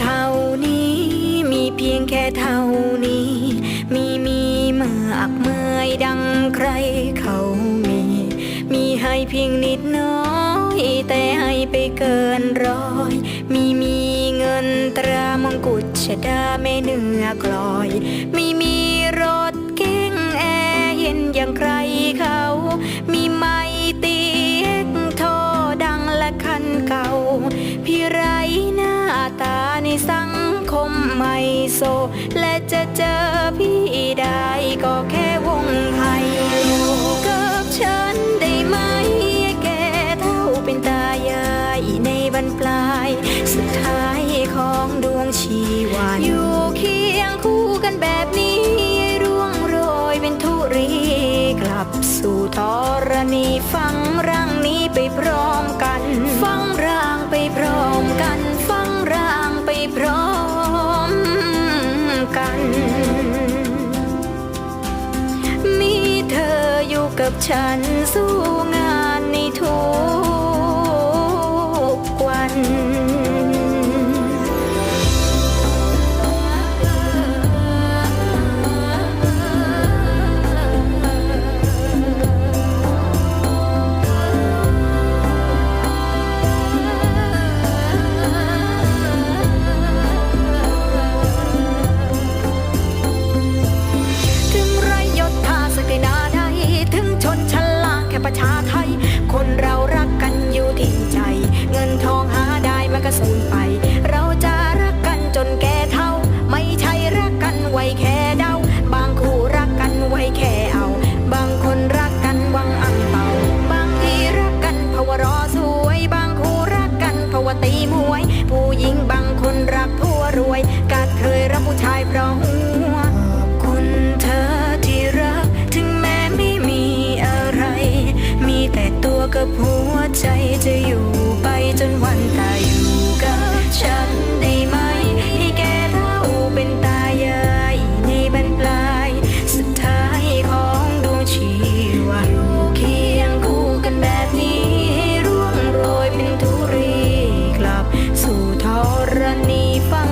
เท่านี้ มีเพียงแค่เท่านี้ มีมีเมื่ออักเมื่ยดังใครเขามี มีให้เพียงนิดน้อย แต่ให้ไปเกินร้อย มีมีเงินตรามงกุฎชดาไม่เนื้อกลอย ไม่มีรถเก่งแอร์เย็นอย่างใครเขา และจะเจอพี่ได้ก็แค่วงไฮโลกับฉันได้ไหมแกเท่าเป็นตายายในบรรปลาย สุดท้ายของดวงชีวันอยู่เคียงคู่กันแบบนี้ร่วงโรยเป็นทุรีกลับสู่ธรณีฟังร่างนี้ไปพร้อมกันฟังร ฉันสู้งานในทุกวัน ประชาไทย คนเรารักกันอยู่ที่ใจ เงินทองหาได้มันก็สูญไป เราจะรักกันจนแก่เท่า ไม่ใช่รักกันไว้แค่เดา บางคู่รักกันไว้แค่เอา บางคนรักกันวังอังเปาบางทีรักกันเพราะว่ารอสวย บางคู่รักกันเพราะว่าตีมวย ผู้หญิงบางคนรักผัวรวยกัดเคยรักผู้ชายเพราะ ใจจะอยู่ไปจนวันตาอยู่กับฉันด้ไหม ให้แกเท่าเป็นตายายในบรรปลาย สุดท้ายของดวงชีวะอยู่เคียงคู่กันแบบนี้ให้ร่วงโรยเป็นทุรีกลับสู่ธรณีฟัง